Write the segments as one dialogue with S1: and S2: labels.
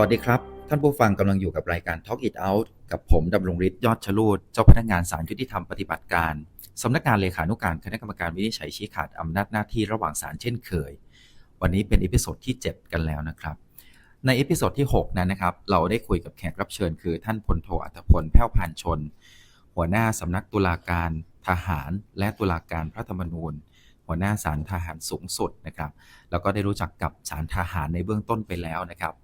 S1: วัสดีครับ ท่านผู้ฟังกำลังอยู่กับรายการ Talk It Out กับผมดำรงฤทธิ์ยอดชลูด เจ้าพนักงานสารยุติธรรมปฏิบัติการสำนักงานเลขานุการคณะกรรมการวินิจฉัยชี้ขาดอำนาจหน้าที่ระหว่างศาลเช่นเคย วันนี้เป็นเอพิโซดที่ 7 กันแล้วนะครับ ในเอพิโซดที่ 6 นั้นนะครับ เราได้คุยกับแขกรับเชิญคือ ท่านพลโทอัตพลแพ้วพานชน หัวหน้าสำนักตุลาการทหาร และตุลาการพระธรรมนูญ หัวหน้าศาลทหารสูงสุดนะครับ แล้วก็ได้รู้จักกับศาลทหารในเบื้องต้นไปแล้วนะครับ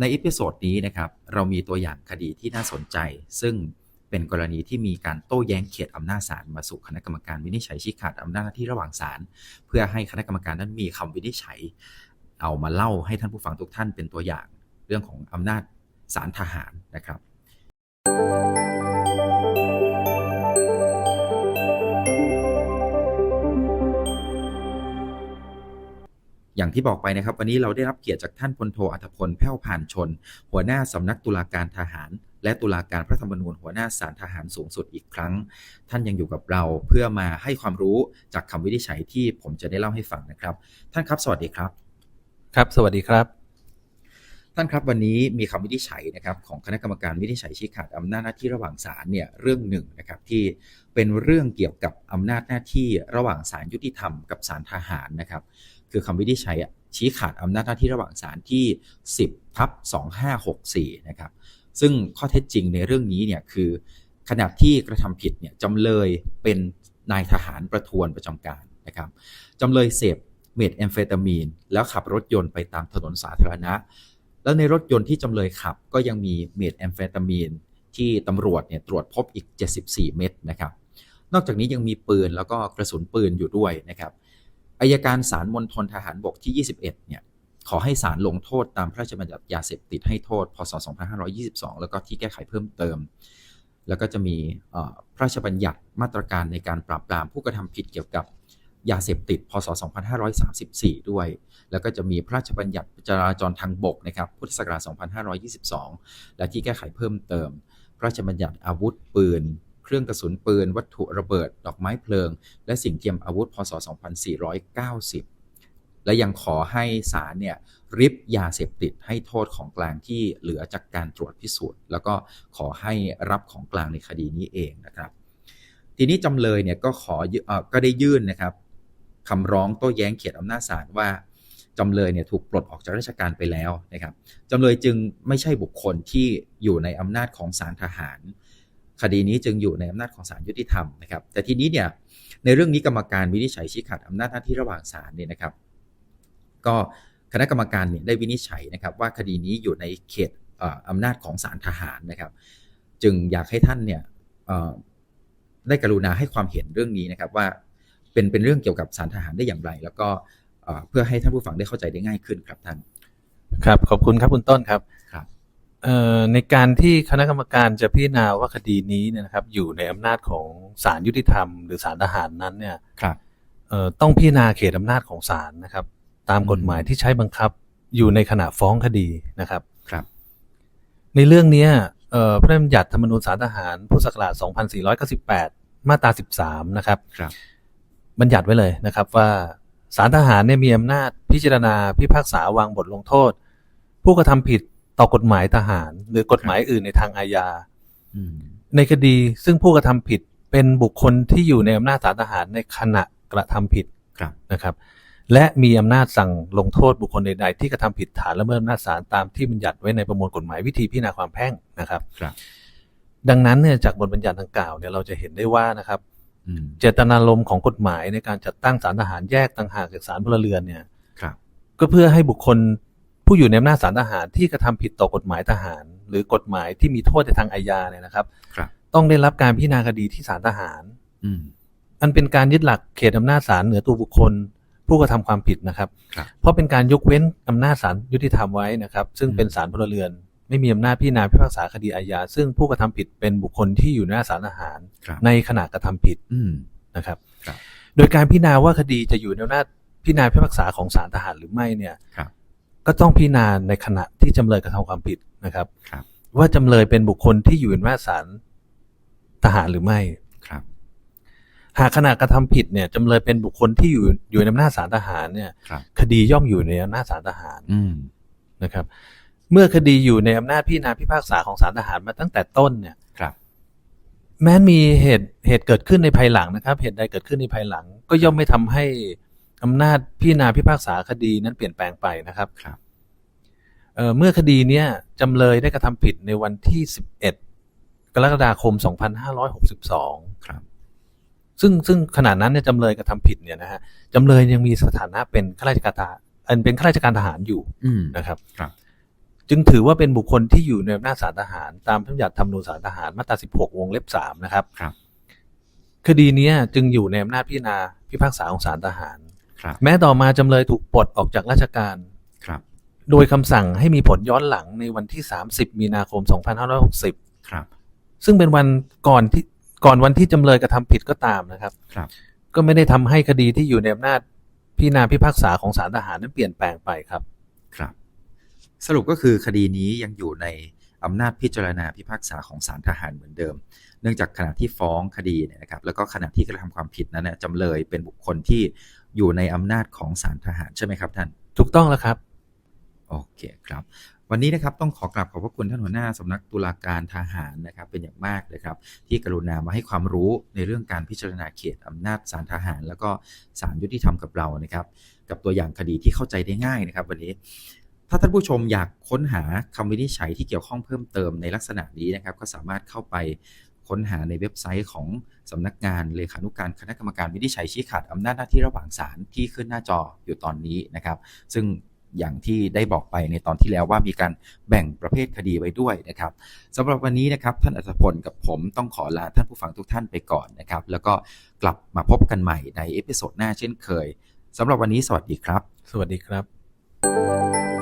S1: ในอีพิโซดนี้นะครับเรามีตัวอย่างคดีที่น่าสนใจ ซึ่งเป็นกรณีที่มีการโต้แย้งเขตอำนาจศาลมาสู่คณะกรรมการวินิจฉัยชี้ขาดอำนาจหน้าที่ระหว่างศาลเพื่อให้คณะกรรมการนั้นมีคำวินิจฉัย เอามาเล่าให้ท่านผู้ฟังทุกท่านเป็นตัวอย่าง เรื่องของอำนาจศาลทหารนะครับ อย่างที่บอกไปนะครับ วันนี้เราได้รับเกียรติจากท่านพลโทอัธพลแพ้วผ่านชน หัวหน้าสำนักตุลาการทหาร และตุลาการพระธรรมนูญหัวหน้าศาลทหารสูงสุดอีกครั้ง ท่านยังอยู่กับเราเพื่อมาให้ความรู้จากคำวินิจฉัยที่ผมจะได้เล่าให้ฟังนะครับ ท่านครับ สวัสดีครับ
S2: ครับ สวัสดีครับ
S1: ท่านครับวันนี้มีคำวินิจฉัยนะครับของคณะกรรมการวินิจฉัยชี้ขาดอำนาจหน้าที่ระหว่างศาลเนี่ยเรื่องหนึ่งนะครับที่เป็นเรื่องเกี่ยวกับอำนาจหน้าที่ระหว่างศาลยุติธรรมกับศาลทหารนะครับ คือคำวินิจฉัยชี้ขาดอำนาจหน้าที่ระหว่างศาลที่ 10ทับ2564 นะครับ ซึ่งข้อเท็จจริงในเรื่องนี้เนี่ยคือขณะที่กระทำผิดเนี่ยจำเลยเป็นนายทหารประทวนประจำการนะครับจำเลยเสพเมทแอมเฟตามีน แล้วขับรถยนต์ไปตามถนนสาธารณะ แล้วในรถยนต์ที่จำเลยขับก็ยังมีเมทแอมเฟตามีนที่ตำรวจเนี่ยตรวจพบอีก 74 เม็ดนะครับ นอกจากนี้ยังมีปืนแล้วก็กระสุนปืนอยู่ด้วยนะครับ อายการศาลมณฑลทหารบกที่ 21 เนี่ย ขอให้ศาลลงโทษตามพระราชบัญญัติยาเสพติดให้โทษ พศ 2522 แล้วก็ที่แก้ไขเพิ่มเติม แล้วก็จะมีพระราชบัญญัติมาตรการในการปราบปรามผู้กระทำผิดเกี่ยวกับยาเสพติด พศ 2534 ด้วย แล้วก็จะมีพระราชบัญญัติจราจรทางบกนะครับ พุทธศักราช 2522 และที่แก้ไขเพิ่มเติม พระราชบัญญัติอาวุธปืน เครื่องกระสุนปืน วัตถุระเบิด ดอกไม้เพลิง และสิ่งเทียมอาวุธ พศ 2490 และยังขอให้ศาลเนี่ยริบยาเสพติดให้โทษของกลางที่เหลือจากการตรวจพิสูจน์ แล้วก็ขอให้รับของกลางในคดีนี้เองนะครับ ทีนี้จำเลยเนี่ยก็ขอเออก็ได้ยื่นนะครับคำร้องโต้แย้งเขตอำนาจศาลว่าจำเลยเนี่ยถูกปลดออกจากราชการไปแล้วนะครับจำเลยจึงไม่ใช่บุคคลที่อยู่ในอำนาจของศาลทหาร คดีนี้จึงอยู่ในอำนาจของศาลยุติธรรมนะครับ แต่ทีนี้เนี่ยในเรื่องนี้กรรมการวินิจฉัยชี้ขาดอำนาจหน้าที่ระหว่างศาลเนี่ยนะครับ ก็คณะกรรมการเนี่ยได้วินิจฉัยนะครับว่าคดีนี้อยู่ในเขตอ่ออำนาจของศาลทหารนะครับ จึงอยากให้ท่านเนี่ยอ่อได้กรุณาให้ความเห็นเรื่องนี้นะครับว่าเป็นเป็นเรื่องเกี่ยวกับศาลทหารได้อย่างไร แล้วก็เอ่อเพื่อให้ท่านผู้ฟังได้เข้าใจได้ง่ายขึ้นครับท่าน
S2: ครับขอบคุณครับคุณต้นครับ ในการที่คณะกรรมการจะพิจารณาว่าคดีนี้เนี่ยนะครับ อยู่ในอำนาจของศาลยุติธรรม หรือศาลทหารนั้นเนี่ย
S1: ครับ
S2: เอ่อต้องพิจารณาเขตอำนาจของศาลนะครับ ตามกฎหมายที่ใช้บังคับอยู่ในขณะฟ้องคดีนะครับ
S1: ครับ
S2: ในเรื่องเนี้ยเอ่อพระราชบัญญัติธรรมนูญศาลทหารพุทธศักราช 2498 มาตรา 13 นะครับ
S1: ครับ
S2: บัญญัติไว้เลยนะครับว่าศาลทหารเนี่ยมีอำนาจพิจารณาพิพากษาวางบทลงโทษ ผู้กระทำผิด ต่อกฎหมายทหาร หรือกฎหมายอื่นในทางอาญา
S1: อืม
S2: ในคดีซึ่งผู้กระทำผิดเป็นบุคคลที่อยู่ในอำนาจศาลทหารในขณะกระทำผิด
S1: ครับ
S2: นะครับ และมีอำนาจสั่งลงโทษบุคคลใดๆที่กระทำผิดฐานละเมิดอำนาจศาลตามที่บัญญัติไว้ในประมวลกฎหมายวิธีพิจารณาความแพ่งนะครับ
S1: ครับ
S2: ดังนั้นเนี่ยจากบทบัญญัติดังกล่าวเนี่ยเราจะเห็นได้ว่านะครับ
S1: อืม
S2: เจตนารมณ์ของกฎหมายในการจัดตั้งศาลทหารแยกต่างหากจากศาลพลเรือนเนี่ย
S1: ครับ
S2: ก็เพื่อให้บุคคล ผู้อยู่ในอำนาจศาลทหารที่กระทำผิดต่อกฎหมายทหาร หรือกฎหมายที่มีโทษในทางอาญาเนี่ยนะครับ
S1: ครับ
S2: ต้องได้รับการพิจารณาคดีที่ศาลทหาร
S1: อืม
S2: อันเป็นการยึดหลักเขตอำนาจศาลเหนือตัวบุคคล ผู้กระทำความผิดนะครับ
S1: ครับ
S2: เพราะเป็นการยกเว้นอำนาจศาลยุติธรรมไว้นะครับ ซึ่งเป็นศาลพลเรือน ไม่มีอำนาจพิจารณาพิพากษาคดีอาญาซึ่งผู้กระทำผิดเป็นบุคคลที่อยู่ในหน้าศาลทหาร
S1: ครับ
S2: ในขณะกระทำผิด
S1: อืม
S2: นะครับ
S1: ครับ
S2: โดยการพิจารณาว่าคดีจะอยู่ในอำนาจพิจารณาพิพากษาของศาลทหารหรือไม่เนี่ย
S1: ครับ
S2: ก็ต้องพิจารณาในขณะที่จำเลยกระทำความผิดนะครับ
S1: ครับ
S2: ว่าจำเลยเป็นบุคคลที่อยู่ในอำนาจศาลทหารหรือไม่
S1: ครับ
S2: หากขณะกระทำผิดเนี่ยจำเลยเป็นบุคคลที่อยู่อยู่ในอำนาจศาลทหารเนี่ย
S1: ครับ
S2: คดีย่อมอยู่ในอำนาจศาลทหาร
S1: อืม
S2: นะครับ เมื่อคดีอยู่ในอำนาจพิจารณาพิพากษาของศาลทหารมาตั้งแต่ต้นเนี่ย
S1: ครับ
S2: แม้นมีเหตุเหตุเกิดขึ้นในภายหลังนะครับ เหตุใดเกิดขึ้นในภายหลัง ก็ย่อมไม่ทำให้ อำนาจพิจารณาพิพากษาคดีนั้นเปลี่ยนแปลงไปนะครับ
S1: ครับ
S2: เอ่อเมื่อคดีเนี้ยจำเลยได้กระทำผิดในวันที่ 11 กรกฎาคม 2562
S1: ครับ
S2: ซึ่งซึ่งขณะนั้นเนี่ยจำเลยกระทำผิดเนี่ยนะฮะจำเลยยังมีสถานะเป็นข้าราชการทหารอันเป็นข้าราชการทหารอยู่
S1: อืม
S2: นะครับ
S1: ครับ
S2: จึงถือว่าเป็นบุคคลที่อยู่ในอำนาจศาลทหาร ตามพระบัญญัติธรรมนูญศาลทหารมาตรา 16 วงเล็บ 3 นะครับ
S1: ครับ
S2: คดีเนี้ยจึงอยู่ในอำนาจพิจารณาพิพากษาของศาลทหาร
S1: ครับ
S2: แม้ต่อมาจำเลยถูกปลดออกจากราชการ
S1: ครับ
S2: โดยคำสั่งให้มีผลย้อนหลังในวันที่ 30 มีนาคม 2560
S1: ครับ
S2: ซึ่งเป็นวันก่อนที่ก่อนวันที่จำเลยกระทำผิดก็ตามนะครับ
S1: ครับ
S2: ก็ไม่ได้ทำให้คดีที่อยู่ในอำนาจพิจารณาพิพากษาของศาลทหารนั้นเปลี่ยนแปลงไปครับ
S1: ครับ สรุปก็คือคดีนี้ยังอยู่ในอำนาจพิจารณาพิพากษาของศาลทหารเหมือนเดิม เนื่องจากขณะที่ฟ้องคดีเนี่ยนะครับ แล้วก็ขณะที่กระทำความผิดนั้นนะจำเลยเป็นบุคคลที่ อยู่ในอำนาจของศาลทหารใช่ไหมครับท่าน
S2: ถูกต้องแล้วครับ
S1: โอเคครับ วันนี้นะครับต้องขอกราบขอบพระคุณท่านหัวหน้าสำนักตุลาการทหารนะครับ เป็นอย่างมากเลยครับ ที่กรุณามาให้ความรู้ในเรื่องการพิจารณาเขตอำนาจศาลทหาร แล้วก็ศาลยุติธรรมกับเรานะครับ กับตัวอย่างคดีที่เข้าใจได้ง่ายนะครับ วันนี้ถ้าท่านผู้ชมอยากค้นหาคำวินิจฉัยที่เกี่ยวข้องเพิ่มเติมในลักษณะนี้นะครับ ก็สามารถเข้าไป ค้นหาในเว็บไซต์ของสำนักงานเลขานุการคณะกรรมการวินิจฉัยชี้ขาดอำนาจหน้าที่ระหว่างศาลที่ขึ้นหน้าจออยู่ตอนนี้นะครับ ซึ่งอย่างที่ได้บอกไปในตอนที่แล้วว่ามีการแบ่งประเภทคดีไว้ด้วยนะครับสำหรับวันนี้นะครับท่านอัศพลกับผมต้องขอลาท่านผู้ฟังทุกท่านไปก่อนนะครับ แล้วก็กลับมาพบกันใหม่ในเอพิโซดหน้าเช่นเคยสำหรับวันนี้สวัสดีครับ
S2: สวัสดีครับ